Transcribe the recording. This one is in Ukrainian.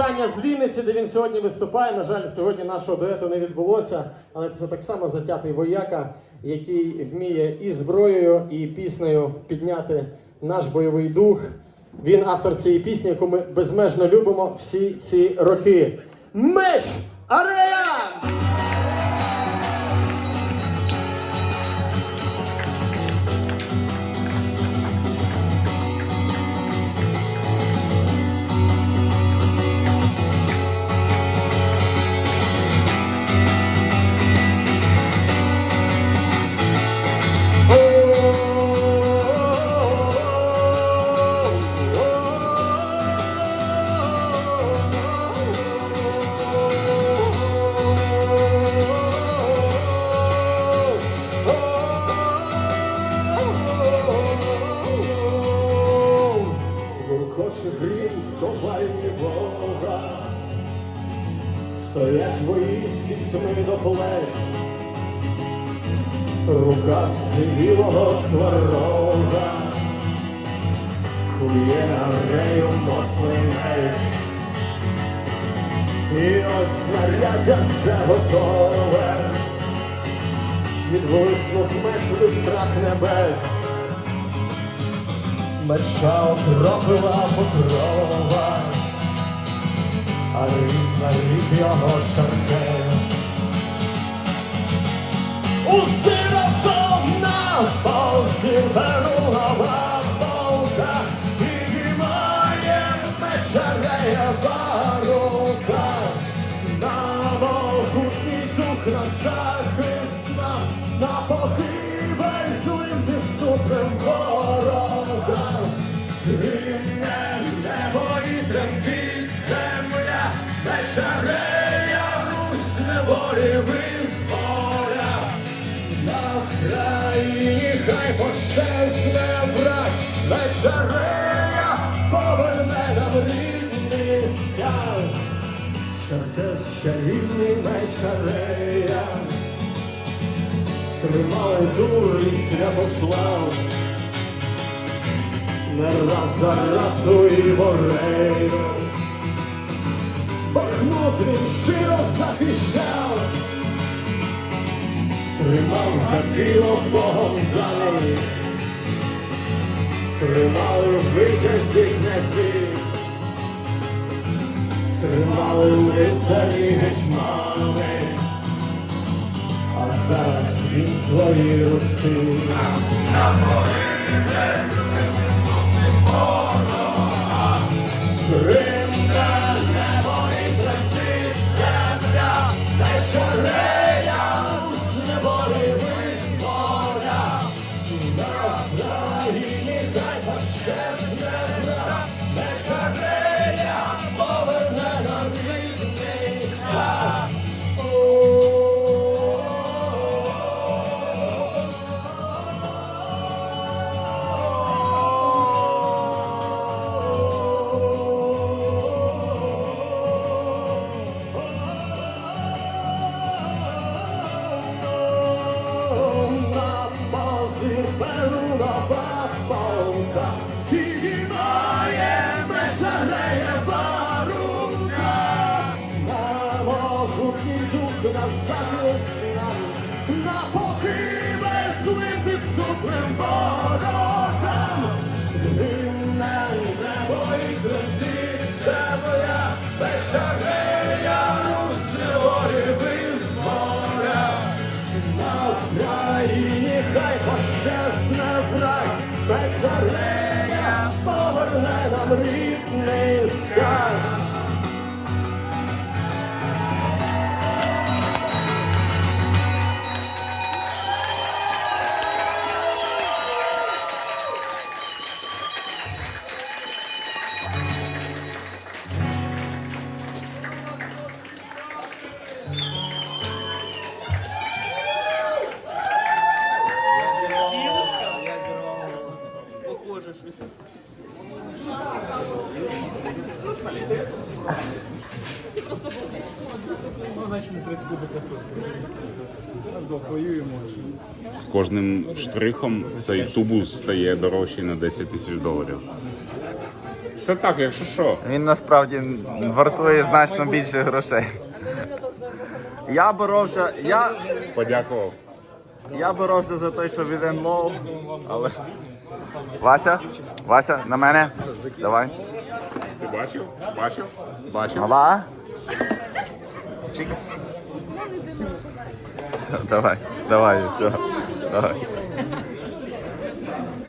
вітання з Вінниці, де він сьогодні виступає. На жаль, сьогодні нашого дуету не відбулося, але це так само затятий вояка, який вміє і зброєю, і піснею підняти наш бойовий дух. Він автор цієї пісні, яку ми безмежно любимо всі ці роки. Меч Арея! Стоять воїнські струни до плеч, рука сивілого сварога, кує арею моцний меч, і ось снаряддя вже готове, відблиснув меч в люстрах небес. Меча окропила покрова, а на рік його шаркес. Усі разом на Русь неволі визволя. На Вкраїні хай пощезне враг, вечерея поверне нам рідний стяг. Черкес чарівний вечерея, тримали дур і святослав, не раз зарату і ворею. Бахмут він щиро захищав, тримав гатило Богом далі, тримали витязі князі, тримали лицарі гетьмани, а зараз він твої руси. Гримне могутній дух на Ну, значить, ми 30 секунд просто вдвох воюємо. З кожним штрихом цей тубус стає дорожчий на 10 тисяч доларів. Це так, якщо що. Він насправді вартує значно більше грошей. Я боровся, я, Подякував. я боровся за той, що він лоу, але. Вася, Вася, на мене. Давай. Ти бачив? Бачив? Бачив? Мала. Чикс. Все, давай, давай, все. Давай.